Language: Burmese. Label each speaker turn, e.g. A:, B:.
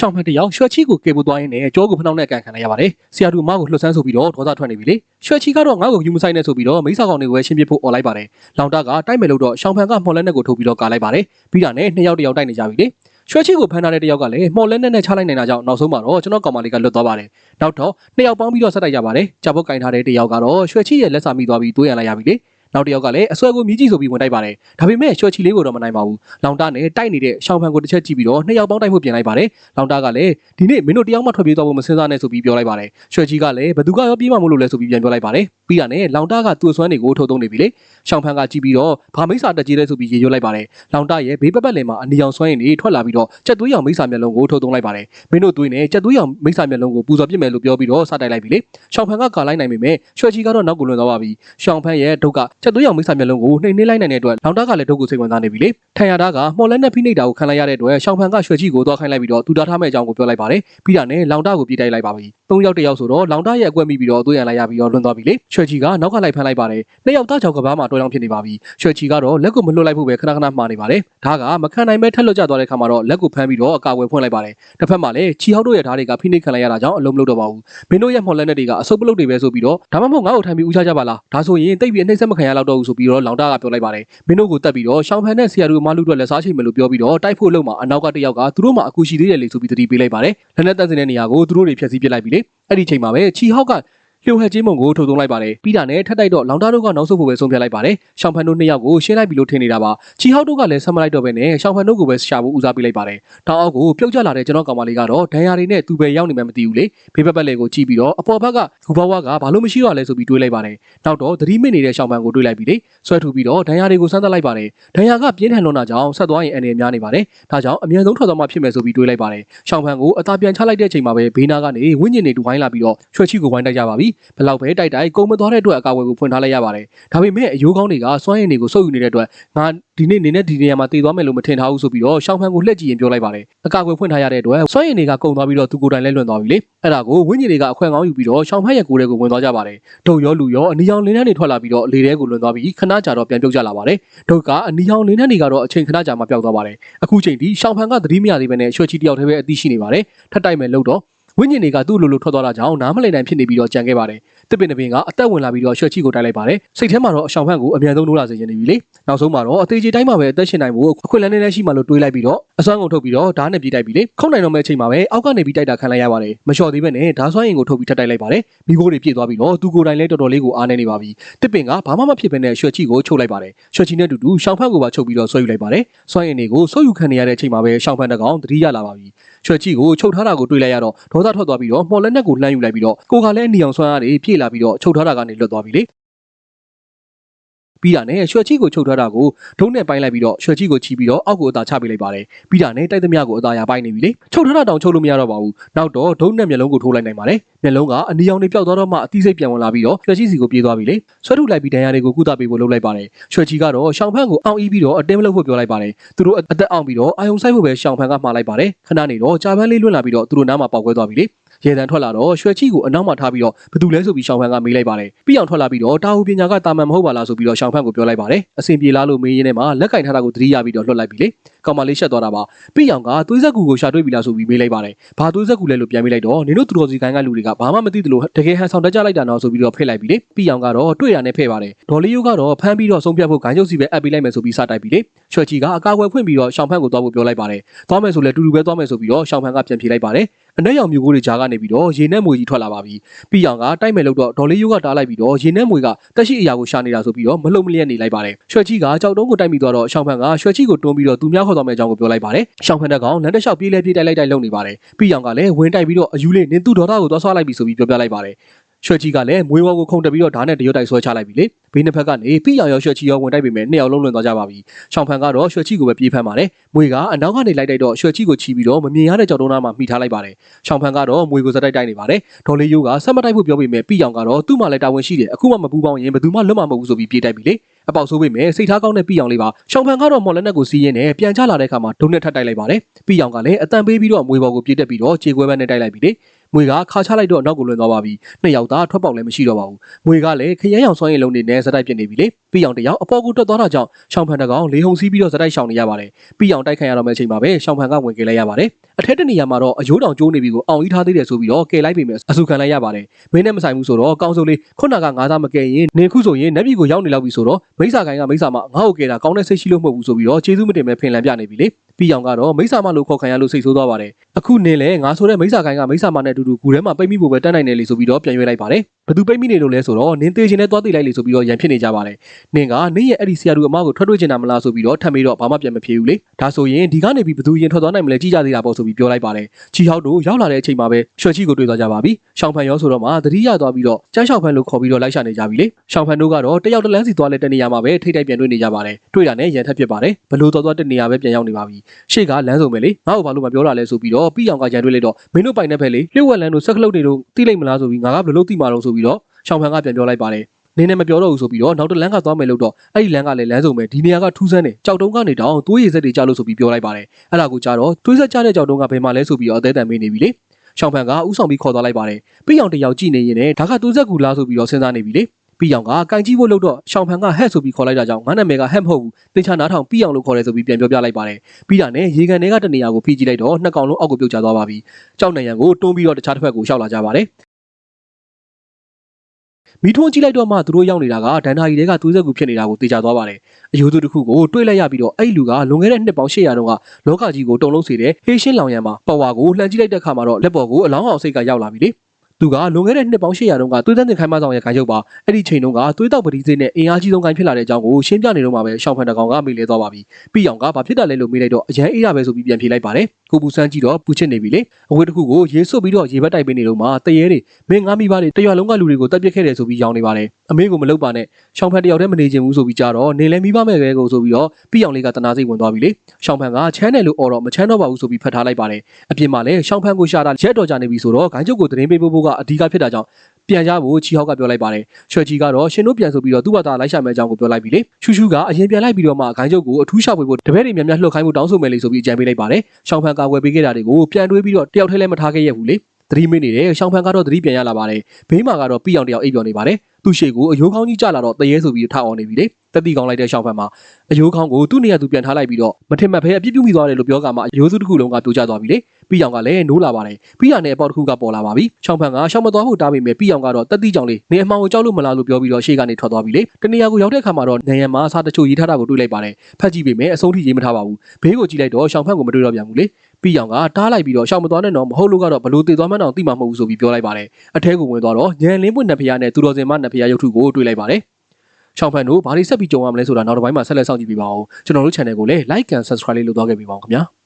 A: ရှောင်းဖန်တယောက်ရွှေချီကိုကေပိုသွားရင်းနဲ့ကြောကိုဖနှောင်းနဲ့ကန်ခံလိုက်ရပါတယ်ဆရာတို့မကိုလှုပ်ဆန်းဆိုပြီးတော့ဒေါသထွက်နေပြီလေရွှေချီကတော့ငါ့ကိုယူမဆိုင်နဲ့ဆိုပြီးတော့မိစ္ဆာကောင်တွေကိုပဲရှင်းပြဖို့អော်လိုက်ပါတယ်လောင်တာကတိုက်မယ်လို့တော့ရှောင်းဖန်ကမော်လက်နဲ့ကိုထုတ်ပြီးတော့ကာလိုက်ပါတယ်ပြီးတာနဲ့နှစ်ယောက်တစ်ယောက်တိုက်နေကြပြီလေရွှေချီကိုဖမ်းထားတဲ့တယောက်ကလည်းမော်လက်နဲ့နဲ့ချလိုက်နေတာကြောင့်နောက်ဆုံးမှာတော့ကျွန်တော်ကောင်မလေးကလွတ်သွားပါတယ်နောက်တော့နှစ်ယောက်ပေါင်းပြီးတော့ဆက်တိုက်ရပါတယ်ကြာပုတ်ကင်ထားတဲ့တယောက်ကတော့ရွှေချီရဲ့လက်စာမိသွားပြီးတွေးရန်လိုက်ရပြီလေ နောက်တစ်ယောက်ကလည်းအဆွဲကိုမြည်ကြည့်ဆိုပြီးဝင်တိုက်ပါတယ်ဒါပေမဲ့ရွှေချီလေးကိုတော့မနိုင်ပါဘူးလောင်တာနဲ့တိုက်နေတဲ့ရှောင်းဖန်ကိုတစ်ချက်ကြည့်ပြီးတော့နှစ်ယောက်ပေါင်းတိုက်ဖို့ပြင်လိုက်ပါတယ်လောင်တာကလည်းဒီနေ့မင်းတို့တယောက်မှထွက်ပြေးသွားဖို့မစင်စားနဲ့ဆိုပြီးပြောလိုက်ပါတယ်ရွှေချီကလည်းဘသူကရောပြေးမှမလို့လဲဆိုပြီးပြန်ပြောလိုက်ပါတယ် ပြီးတာနဲ့လောင်တာကသူ့အစွမ်းတွေကိုထုတ်သုံးနေပြီလေရှောင်းဖန်ကကြည့်ပြီးတော့ဘာမိစ္ဆာတက်ကြီးလဲဆိုပြီးရေရွတ်လိုက်ပါတယ်လောင်တာရဲ့ဘေးပက်ပက်လင်မှာအနီအောင်စွမ်းရည်တွေထွက်လာပြီးတော့ကြက်သွေးရောင်မိစ္ဆာမျက်လုံးကိုထုတ်သုံးလိုက်ပါတယ်မင်းတို့သွေးနဲ့ကြက်သွေးရောင်မိစ္ဆာမျက်လုံးကိုပူဇော်ပြစ်မယ်လို့ပြောပြီးတော့စတိုက်လိုက်ပြီလေရှောင်းဖန်ကကာလိုက်နိုင်ပေမဲ့ရွှေချီကတော့နောက်ကိုလွန်သွားပါပြီရှောင်းဖန်ရဲ့ဒုတ်ကကြက်သွေးရောင်မိစ္ဆာမျက်လုံးကိုနှိမ်နှင်းလိုက်နိုင်တဲ့အတွက်လောင်တာကလည်းဒုတ်ကိုစိတ်ဝင်စားနေပြီလေထန်ရတာကမော်လက်နဲ့ဖိနှိပ်တာကိုခံလိုက်ရတဲ့အတွက်ရှောင်းဖန်ကရွှေချီကိုသွားခိုင်းလိုက်ပြီးတော့သူတားထားမဲ့အကြောင်းကိုပြောလိုက်ပါတယ်ပြီးတာနဲ့လောင်တာကိုပြေးတိုက်လိုက်ပါပြီ သုံးယောက်တစ်ယောက်ဆိုတော့လောင်တာရဲ့အကွက်မိပြီးတော့သွေးရန်လိုက်ရပြီးတော့လွန်သွားပြီလေရွှေချီကနောက်ကလိုက်ဖမ်းလိုက်ပါတယ်နှစ်ယောက်သားချောက်ကဘာမှတော်တောင်ဖြစ်နေပါပြီရွှေချီကတော့လက်ကိုမလွတ်လိုက်ဖို့ပဲခဏခဏမှားနေပါတယ်ဒါကမခံနိုင်ပဲထက်လွတ်ကျသွားတဲ့ခါမှာတော့လက်ကိုဖမ်းပြီးတော့အကာအကွယ်ဖွင့်လိုက်ပါတယ်တစ်ဖက်မှာလည်းချီဟောက်တို့ရဲ့ဓာတ်တွေကဖိနှိပ်ခံလိုက်ရတာကြောင့်အလုံးမလုပ်တော့ပါဘူးမင်းတို့ရဲ့မော်လက်နဲ့တွေကအဆုပ်ပလုတ်တွေပဲဆိုပြီးတော့ဒါမှမဟုတ်ငါ့ကိုထိုင်ပြီးဦးချကြပါလားဒါဆိုရင်တိတ်ပြီးအနှိမ့်ဆက်မခံရတော့တော့ဘူးဆိုပြီးတော့လောင်တာကပြောလိုက်ပါတယ်မင်းတို့ကိုတက်ပြီးတော့ရှောင်းဖန်နဲ့ဆရာတို့မလူတို့လက်စားချိန်မယ်လို့ပြောပြီးတော့တိုက်ဖို့လုံမှာအနောက်ကတယောက်ကသူတို့မှအကူရှိသေးတယ်လေဆိုပြီးသတိပေးလိုက်ပါတယ်လက်နဲ့တက်စင်တဲ့နေရာကိုသူတို့တွေဖျက်ဆီးပစ်လိုက်ပြီလေအဲ့ဒီချိန်မှာပဲချီဟောက်က လျှို့ဟက်ချင်းမုံကိုထုတ်သုံးလိုက်ပါတယ်ပြီးတာနဲ့ထက်တိုက်တော့လောင်တာတို့ကနောက်ဆုတ်ဖို့ပဲဆုံးဖြတ်လိုက်ပါတယ်ရှောင်းဖန်တို့နှစ်ယောက်ကိုရှင်းလိုက်ပြီလို့ထင်နေတာပါချီဟောက်တို့ကလည်းဆက်မလိုက်တော့ပဲနဲ့ရှောင်းဖန်တို့ကိုပဲရှာဖို့ဦးစားပေးလိုက်ပါတယ်တောင်အောက်ကိုပြုတ်ကျလာတဲ့ကျွန်တော်ကောင်မလေးကတော့ဒဏ်ရာတွေနဲ့သူပဲရောက်နေမှမသိဘူးလေဖေးပက်ပက်လေးကိုကြည့်ပြီးတော့အပေါ်ဘက်ကဂူဘဝကဘာလို့မရှိတော့လဲဆိုပြီးတွေးလိုက်ပါတယ်နောက်တော့သတိမစ်နေတဲ့ရှောင်းဖန်ကိုတွေးလိုက်ပြီးလေဆွဲထူပြီးတော့ဒဏ်ရာတွေကိုစမ်းသပ်လိုက်ပါတယ်ဒဏ်ရာကပြင်းထန်လွန်းတာကြောင့်ဆက်သွားရင်အနေများနေပါတယ်ဒါကြောင့်အမြန်ဆုံးထွက်သွားမှဖြစ်မယ်ဆိုပြီးတွေးလိုက်ပါတယ်ရှောင်းဖန်ကိုအသာပြန်ချလိုက်တဲ့အချိန်မှာပဲဘေးနာကနေဝင်းကျင်တွေတူဝိုင်းလာပြီးတော့ရွှေချီကိုဝိုင်းတိုက်ကြပါပြီဘယ်လောက်ပဲတိုက်တိုက်ကုံမသွားတဲ့အတွက်အကာအကွယ်ကိုဖွင့်ထားလိုက်ရပါတယ်ဒါပေမဲ့အယိုးကောင်းတွေကစွမ်းရည်တွေကိုစုပ်ယူနေတဲ့အတွက်ငါဒီနေ့နေနဲ့ဒီနေရာမှာတည်သွားမယ်လို့မထင်ထားဘူးဆိုပြီးတော့ရှောင်းဖန်ကိုလှည့်ကြည့်ရင်ပြောလိုက်ပါတယ်အကာအကွယ်ဖွင့်ထားရတဲ့အတွက်စွမ်းရည်တွေကကုံသွားပြီးတော့သူကိုယ်တိုင်လဲလွန်သွားပြီလေအဲ့ဒါကိုဝင်းကျင်တွေကအခွင့်ကောင်းယူပြီးတော့ရှောင်းဖန်ရဲ့ကိုယ်တွေကိုဝင်သွားကြပါတယ်ဒုတ်ရောလူရောအနီရောင်လင်းနှန်းတွေထွက်လာပြီးတော့လေထဲကိုလွန်သွားပြီးခဏကြာတော့ပြန်ပြုတ်ကျလာပါတယ်ဒုတ်ကအနီရောင်လင်းနှန်းတွေကတော့အချိန်ခဏကြာမှပျောက်သွားပါတယ်အခုချိန်ထိရှောင်းဖန်ကသတိမရသေးဘဲနဲ့ရွှေချီတယောက်တည်းပဲအသိရှိနေပါတယ်ထပ်တိုက်မယ်လို့တော့ ဝင်းကျင်တွေကသူ့လိုလိုထွက်သွားတာကြောင့်နားမလည်နိုင်ဖြစ်နေပြီးတော့ကြံခဲ့ပါတယ် တစ်ပင်တစ်ပင်ကအသက်ဝင်လာပြီးတော့ရွှေချီကိုတိုက်လိုက်ပါတယ်စိတ်ထဲမှာတော့အရှောင်ဖန်ကိုအမြန်ဆုံးနိုးလာစေချင်နေပြီလေနောက်ဆုံးမှာတော့အသေးကြီးတိုင်းမှာပဲအသက်ရှင်နိုင်ဖို့အခွင့်အလမ်းနဲ့ရှိမှလို့တွေးလိုက်ပြီးတော့အစွမ်းကုန်ထုတ်ပြီးတော့ဓာတ်နဲ့ပြေးတိုက်ပြီလေခုံနိုင်တော့မဲ့အချိန်မှာပဲအောက်ကနေပြီးတိုက်တာခံလိုက်ရပါတယ်မလျှော်သေးပဲနဲ့ဓာတ်စွမ်းရင်ကိုထုတ်ပြီးထပ်တိုက်လိုက်ပါတယ်မိခိုးတွေပြည့်သွားပြီးတော့သူကိုယ်တိုင်လည်းတော်တော်လေးကိုအားနေနေပါပြီတစ်ပင်ကဘာမှမဖြစ်ဘဲနဲ့ရွှေချီကိုချုပ်လိုက်ပါတယ်ရွှေချီနဲ့တူတူရှောင်ဖန်ကိုပါချုပ်ပြီးတော့ဆွဲယူလိုက်ပါတယ်စွမ်းရင်တွေကိုဆွဲယူခံနေရတဲ့အချိန်မှာပဲရှောင်ဖန်တကောင်သတိရလာပါပြီရွှေချီကိုချုပ်ထားတာကိုတွေးလိုက်ရတော့ဒေါသထွက်သွားပြီးတော့မော်လက်နဲ့ကိုလှမ်းယူလိုက်ပြီးတော့ကိုကလည်းအနီအောင်ဆွမ်းရတွေဖြည့်လာပြီးတော့ချုပ်ထားတာကနေလွတ်သွားပြီလေပြီးတာနဲ့ရွှေချီကိုချုပ်ထားတာကိုဒုံးနဲ့ပိုင်းလိုက်ပြီးတော့ရွှေချီကိုချီပြီးတော့အောက်ကိုအသာချပေးလိုက်ပါတယ်ပြီးတာနဲ့တိုက်သမျှကိုအသာရပိုင်းနေပြီလေချုပ်ထားတာတောင်ချုပ်လို့မရတော့ပါဘူးနောက်တော့ဒုံးနဲ့မျက်လုံးကိုထိုးလိုက်နိုင်ပါတယ်မျက်လုံးကအနီအောင်တွေပျောက်သွားတော့မှအသိစိတ်ပြန်ဝင်လာပြီးတော့ရွှေချီစီကိုပြေးသွားပြီလေဆွဲထုတ်လိုက်ပြီးဒဏ်ရာတွေကိုကုသပေးဖို့လုပ်လိုက်ပါတယ်ရွှေချီကတော့ရှောင်းဖန်ကိုအောင်းအီးပြီးတော့အတင်းမလုပ်ဖို့ပြောလိုက်ပါတယ်သူတို့အသက်အောင်ပြီးတော့အာယုံဆိုင်ဖို့ပဲရှောင်းဖန်ကမှားလိုက်ပါတယ်ခဏနေတော့ကြာပန်းလေးလွတ်လာပြီးတော့သူတို့နားမှာပေါက်ကွဲသွားပြီလေ ရေတံထွက်လာတော့ရွှေချီကိုအနောက်မှာထားပြီးတော့ဘသူလဲဆိုပြီးရှောင်းဖန်ကမေးလိုက်ပါတယ်ပြီးအောင်ထွက်လာပြီးတော့တာဝူပညာကတာမန်မဟုတ်ပါလားဆိုပြီးတော့ရှောင်းဖန်ကိုပြောလိုက်ပါတယ်အဆင်ပြေလားလို့မေးရင်းနဲ့မှလက်ကင်ထားတာကိုသတိရပြီးတော့လွတ်လိုက်ပြီလေကောင်မလေးရှက်သွားတာပါပြီးအောင်ကသွေးဆက်ကူကိုရှာတွေ့ပြီလားဆိုပြီးမေးလိုက်ပါတယ်ဘာသွေးဆက်ကူလဲလို့ပြန်မေးလိုက်တော့နင်တို့သူတော်စီကိုင်းကလူတွေကဘာမှမသိသလိုတကယ်ဟန်ဆောင်တက်ကြလိုက်တာနော်ဆိုပြီးတော့ဖိတ်လိုက်ပြီလေပြီးအောင်ကတော့တွေ့ရနဲ့ဖိတ်ပါတယ်ဒေါ်လေးယိုကတော့ဖမ်းပြီးတော့ဆုံးဖြတ်ဖို့ဂိုင်းချုပ်စီပဲအပ်ပေးလိုက်မယ်ဆိုပြီးစတိုက်ပြီလေရွှေချီကအကာအကွယ်ဖွင့်ပြီးတော့ရှောင်းဖန်ကိုသွားဖို့ပြောလိုက်ပါတယ်သွားမယ်ဆိုလဲတူတူပဲသွားမယ်ဆိုပြီးတော့ရှောင်းဖန်ကပြန်ပြေးလိုက်ပါတယ်အနက်ရောင်မျိုးကိုတွေကြားကနေပြီးတော့ရေနဲ့မွေကြီးထွက်လာပါပြီ။ပြီးအောင်ကတိုက်မယ်လို့တော့ဒေါ်လေးယိုးကတားလိုက်ပြီးတော့ရေနဲ့မွေကတက်ရှိအရာကိုရှာနေတာဆိုပြီးတော့မလုံမလျက်နေလိုက်ပါတယ်။ရွှေချီကကြောက်တုံးကိုတိုက်ပြီးတော့ရှောင်းဖန်ကရွှေချီကိုတွန်းပြီးတော့သူများခေါ်သွားမယ့်အကြောင်းကိုပြောလိုက်ပါတယ်။ရှောင်းဖန်တက်ကောင်လမ်းတစ်လျှောက်ပြေးလဲပြေးတိုက်လိုက်တိုက်လုံနေပါတယ်။ပြီးအောင်ကလည်းဝင်တိုက်ပြီးတော့အယူလေးနင်းသူ့ဒေါ်တာကိုသွားဆွားလိုက်ပြီဆိုပြီးပြောပြလိုက်ပါတယ်။ ရွှေချီကလည်းမွေးဝါကိုခုန်တက်ပြီးတော့ဓာတ်နဲ့တရွတ်တိုက်ဆွဲချလိုက်ပြီလေဘေးနှစ်ဖက်ကနေပြီးရောင်ရောရွှေချီရောဝင်တိုက်ပေမဲ့နှစ်ယောက်လုံးလွန်သွားကြပါပြီရှောင်းဖန်ကတော့ရွှေချီကိုပဲပြေးဖမ်းပါတယ်မွေကအနောက်ကနေလိုက်တိုက်တော့ရွှေချီကိုချီပြီးတော့မမြင်ရတဲ့ကြောက်တုံးသားမှာမိထားလိုက်ပါတယ်ရှောင်းဖန်ကတော့မွေကိုစတိုက်တိုက်နေပါတယ်ဒေါ်လေးယိုးကဆက်မတိုက်ဖို့ပြောပေမဲ့ပြီးရောင်ကတော့သူ့မှာလည်းတာဝန်ရှိတယ်အခုမှမပူပေါင်းရင်ဘယ်သူမှလွတ်မှာမဟုတ်ဘူးဆိုပြီးပြေးတိုက်ပြီလေအပေါက်ဆိုးပေမဲ့စိတ်ထားကောင်းတဲ့ပြီးအောင်လေးပါရှောင်းဖန်ကတော့မော်လက်နက်ကိုစီးရင်းနဲ့ပြန်ချလာတဲ့အခါမှာဒုံနဲ့ထပ်တိုက်လိုက်ပါတယ်ပြီးအောင်ကလည်းအတန်ပေးပြီးတော့မွေဘော်ကိုပြေးတက်ပြီးတော့ခြေခွဲဘက်နဲ့တိုက်လိုက်ပြီလေ မွေကခါချလိုက်တော့နောက်ကိုလွင်သွားပါပြီနှစ်ယောက်သားထွက်ပေါက်လည်းမရှိတော့ပါဘူးမွေကလည်းခရမ်းရောင်စွမ်းရည်လုံးနေနဲ့ဇက်တိုက်ပြစ်နေပြီလေပြီးအောင်တယောက်အပေါ်ကူတက်သွားတာကြောင့်ရှောင်းဖန်တကောင်လေးဟုံစီးပြီးတော့ဇက်တိုက်ရှောင်နေရပါတယ်ပြီးအောင်တိုက်ခိုက်ရတော့မယ့်အချိန်မှာပဲရှောင်းဖန်ကဝင်ကလေးရပါတယ်အထက်တနေရာမှာတော့အယိုးတောင်ကျိုးနေပြီကိုအောင်ကြီးထားသေးတယ်ဆိုပြီးတော့ကယ်လိုက်ပေမဲ့အဆူခံလိုက်ရပါတယ်မင်းနဲ့မဆိုင်ဘူးဆိုတော့ကောင်းစုံလေးခုနကငါးသားမကယ်ရင်နေခုဆိုရင်နက်ပြည်ကိုရောက်နေလောက်ပြီဆိုတော့မိစ္ဆာကိုင်းကမိစ္ဆာမငါ့ကိုကယ်တာကောင်းတဲ့စိတ်ရှိလို့မဟုတ်ဘူးဆိုပြီးတော့ကျေးဇူးမတင်မဲ့ဖင်လန်ပြနေပြီလေ ပြီးအောင်ကတော့မိစ္ဆာမလို့ခေါ်ခံရလို့စိတ်ဆိုးသွားပါတယ်အခုနေလဲငါဆိုတဲ့မိစ္ဆာကိုင်းကမိစ္ဆာမနဲ့အတူတူဂူထဲမှာပိတ်မိဖို့ပဲတက်နိုင်တယ်လေဆိုပြီးတော့ပြန်ရွေးလိုက်ပါတယ် ဘသူပိတ်မိနေလို့လဲဆိုတော့နင်းသေးခြင်းနဲ့သွားသိလိုက်လေဆိုပြီးတော့ရန်ဖြစ်နေကြပါတယ်နင်းကနင်းရဲ့အဲ့ဒီဆရာတူအမကိုထွက်တွေ့ချင်တာမလားဆိုပြီးတော့ထပ်ပြီးတော့ဘာမှပြန်မဖြေဘူးလေဒါဆိုရင်ဒီကနေပြီးဘသူရင်ထွက်သွားနိုင်မလဲကြည့်ကြသေးတာပေါ့ဆိုပြီးပြောလိုက်ပါတယ်ချီဟောက်တို့ရောက်လာတဲ့အချိန်မှာပဲရွှေချီကိုတွေ့သွားကြပါပြီရှောင်းဖန်ရောဆိုတော့မှသတိရသွားပြီးတော့ကျန်းရှောင်းဖန်လို့ခေါ်ပြီးတော့လိုက်ရှာနေကြပြီလေရှောင်းဖန်တို့ကတော့တယောက်တစ်လန်းစီသွားလဲတဲ့နေရာမှာပဲထိတ်တိုက်ပြန်တွေ့နေကြပါတယ်တွေ့တာနဲ့ရန်ထက်ဖြစ်ပါတယ်ဘလို့သွားသွားတဲ့နေရာပဲပြန်ရောက်နေပါပြီရှေ့ကလမ်းစုံပဲလေငါ့ကိုဘာလို့မပြောတာလဲဆိုပြီးတော့ပြီးအောင်ကရန်တွေ့လိုက်တော့မင်းတို့ပိုင်တဲ့ဖက်လေလျှို့ဝက်လန်းတို့စက်ကလုတ်တွေတို့တိလိုက်မလားဆိုပြီးငါကဘယ်လိုသိမှာတော့ဆိုပြီးတော့ရှောင်းဖန်ကပြန်ပြောလိုက်ပါတယ်နင်းနဲ့မပြောတော့ဘူးဆိုပြီးတော့နောက်တစ်လမ်းကသွားမယ်လို့တော့အဲ့ဒီလမ်းကလည်းလမ်းစုံပဲဒီနေရာကထူးဆန်းတယ်ကြောက်တုံးကနေတောင်သွေးရည်စက်တွေကြားလို့ဆိုပြီးပြောလိုက်ပါတယ်အဲ့ဒါကိုကြားတော့သွေးဆက်ကြားတဲ့ကြောက်တုံးကဘယ်မှာလဲဆိုပြီးတော့အသေးတန်မေးနေပြီလေရှောင်းဖန်ကဥဆောင်ပြီးခေါ်သွားလိုက်ပါတယ်ပြီးအောင်တယောက်ကြည့်နေရင်လည်းဒါကသွေးဆက်ကူလားဆိုပြီးတော့စဉ်းစားနေပြီလေပြီးအောင်ကကန်ကြီးဖို့လို့တော့ရှောင်းဖန်ကဟက်ဆိုပြီးခေါ်လိုက်တာကြောင့်ငါနာမည်ကဟက်မဟုတ်ဘူးတင်ချာနားထောင်ပြီးအောင်လို့ခေါ်တယ်ဆိုပြီးပြန်ပြောပြလိုက်ပါတယ်ပြီးတာနဲ့ရေကန်တွေကတနေရာကိုဖိကြည့်လိုက်တော့နှစ်ကောင်လုံးအောက်ကိုပြုတ်ကျသွားပါပြီကြောက်နေရန်ကိုတွန်းပြီးတော့တခြားတစ်ဖက်ကိုရှောက်လာကြပါတယ် မီးထွန်းကြည့်လိုက်တော့မှသူတို့ရောက်နေတာကဒန်နာရီတွေကသွေးဆက်ကူဖြစ်နေတာကိုသိကြသွားပါတယ်အယိုးသူတစ်ခုကိုတွေးလိုက်ရပြီးတော့အဲ့ဒီလူကလွန်ခဲ့တဲ့နှစ်ပေါင်း800တုန်းကလောကကြီးကိုတုံလုံးစေတဲ့ဟေးရှင်းလောင်ရန်မှာပဝါကိုလှန်ကြည့်လိုက်တဲ့အခါမှာတော့လက်ပေါ်ကိုအလောင်းအောင်စိတ်ကရောက်လာပြီလေသူကလွန်ခဲ့တဲ့နှစ်ပေါင်း800တုန်းကသွေးသန်းတင်ခိုင်းမဆောင်ရဲ့ခိုင်ချုပ်ပါအဲ့ဒီချိန်တုန်းကသွေးတောက်ပတိစိနဲ့အင်အားကြီးဆုံးခိုင်ဖြစ်လာတဲ့အကြောင်းကိုရှင်းပြနေတော့မှပဲရှောင်းဖန်တကောင်ကမေးလဲသွားပါပြီပြီးအောင်ကဘာဖြစ်တာလဲလို့မေးလိုက်တော့အရန်အေးရပဲဆိုပြီးပြန်ဖြေလိုက်ပါတယ် ကိုပူစမ်းကြည့်တော့ပူချစ်နေပြီလေအဝေးတစ်ခုကိုရေဆွတ်ပြီးတော့ရေဘက်တိုက်ပေးနေတော့မှတရေတွေမင်းငါမိပါတွေတရွာလုံးကလူတွေကိုတက်ပစ်ခဲ့တယ်ဆိုပြီးရောင်းနေပါတယ်အမေကိုမလုပ်ပါနဲ့ရှောင်းဖန်တယောက်တည်းမနေချင်ဘူးဆိုပြီးကြားတော့နေလဲမိပါမဲ့ပဲကိုဆိုပြီးတော့ပြီးအောင်လေးကတနာစိတ်ဝင်သွားပြီလေရှောင်းဖန်ကချမ်းတယ်လို့អော်တော့မချမ်းတော့ပါဘူးဆိုပြီးဖတ်ထားလိုက်ပါတယ်အပြင်မှာလည်းရှောင်းဖန်ကိုရှာတာရက်တော်ကြနေပြီဆိုတော့ဂိုင်းချုပ်ကိုသတင်းပေးဖို့ကအဓိကဖြစ်တာကြောင့် ပြန်ကြဖို့ချီဟောက်ကပြောလိုက်ပါတယ်ရွှေချီကတော့ရှင်တို့ပြန်ဆိုပြီးတော့သူ့ဘာသာလိုက်ရှာမဲ့အကြောင်းကိုပြောလိုက်ပြီလေရှူရှူကအရင်ပြန်လိုက်ပြီးတော့မှဂိုင်းချုပ်ကိုအထူးရှာဖွေဖို့တပည့်တွေများများလှုပ်ခိုင်းဖို့တောင်းဆိုမယ်လေဆိုပြီးအကြံပေးလိုက်ပါတယ်ရှောင်းဖန်ကဝယ်ပေးခဲ့တာတွေကိုပြန်တွေးပြီးတော့တယောက်ထဲလည်းမထားခဲ့ရဘူးလေသတိမင်းနေတယ်ရှောင်းဖန်ကတော့သတိပြန်ရလာပါတယ်ဘေးမှာကတော့ပြီးအောင်တယောက်အိပ်ပျော်နေပါတယ်သူ့ရှေ့ကိုအယိုးကောင်းကြီးကြလာတော့တရေဆိုပြီးထားအောင်နေပြီလေတက်တီကောင်းလိုက်တဲ့ရှောင်းဖန်မှာအယိုးကောင်းကိုသူ့နေရာသူပြန်ထားလိုက်ပြီးတော့မထင်မှတ်ဖဲအပြစ်ပြုမိသွားတယ်လို့ပြောကမှအယိုးစုတစ်ခုလုံးကပြိုကျသွားပြီလေ ပြီးအောင်ကလည်းနိုးလာပါတယ်ပြီးရနဲ့အပေါက်တစ်ခုကပေါ်လာပါပြီရှောင်းဖန်ကရှောင်းမသွားဖို့တားပေမဲ့ပြီးအောင်ကတော့တက်တီကြောင်လေးနေအမှောင်ကိုကြောက်လို့မလားလို့ပြောပြီးတော့ရှေ့ကနေထွက်သွားပြီလေတနေရာကိုရောက်တဲ့အခါမှာတော့နေရံမှာအစားတချို့ရေးထားတာကိုတွေ့လိုက်ပါတယ်ဖတ်ကြည့်ပေမဲ့အဆုံးထိရေးမထားပါဘူးဘေးကိုကြည့်လိုက်တော့ရှောင်းဖန်ကိုမတွေ့တော့ပြန်ဘူးလေပြီးအောင်ကတားလိုက်ပြီးတော့ရှောင်းမသွားနဲ့တော့မဟုတ်လို့ကတော့ဘလို့တည်သွားမှန်းတော့သိမှာမဟုတ်ဘူးဆိုပြီးပြောလိုက်ပါတယ်အထဲကိုဝင်သွားတော့ညံလင်းပွင့်နှစ်ဖျားနဲ့သူတော်စင်မနှစ်ဖျားရုပ်ထုကိုတွေ့လိုက်ပါတယ်ရှောင်းဖန်တို့ဘာတွေဆက်ပြီးကြုံရမလဲဆိုတာနောက်တစ်ပိုင်းမှာဆက်လက်စောင့်ကြည့်ပေးပါဦးကျွန်တော်တို့ channel ကိုလည်း like and subscribe လေးလုပ်သွားခဲ့ပေးပါဦးခင်ဗျာ